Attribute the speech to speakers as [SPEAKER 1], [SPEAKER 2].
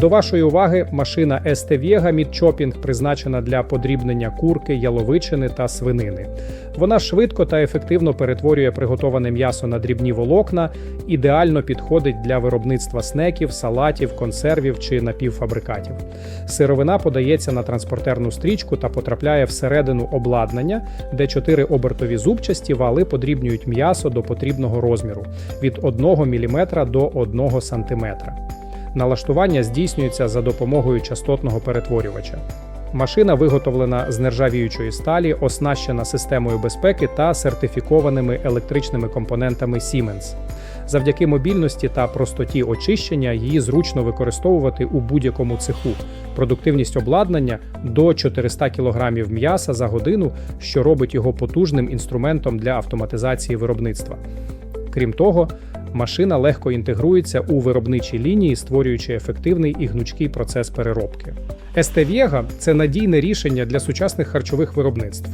[SPEAKER 1] До вашої уваги машина Vega Mid-Chopping призначена для подрібнення курки, яловичини та свинини. Вона швидко та ефективно перетворює приготоване м'ясо на дрібні волокна, ідеально підходить для виробництва снеків, салатів, консервів чи напівфабрикатів. Сировина подається на транспортерну стрічку та потрапляє всередину обладнання, де чотири обертові зубчасті вали подрібнюють м'ясо до потрібного розміру від 1 мм до 1 см. Налаштування здійснюється за допомогою частотного перетворювача. Машина виготовлена з нержавіючої сталі, оснащена системою безпеки та сертифікованими електричними компонентами Siemens. Завдяки мобільності та простоті очищення її зручно використовувати у будь-якому цеху. Продуктивність обладнання до 400 кг м'яса за годину, що робить його потужним інструментом для автоматизації виробництва. Крім того, машина легко інтегрується у виробничі лінії, створюючи ефективний і гнучкий процес переробки. Естев'єга – це надійне рішення для сучасних харчових виробництв.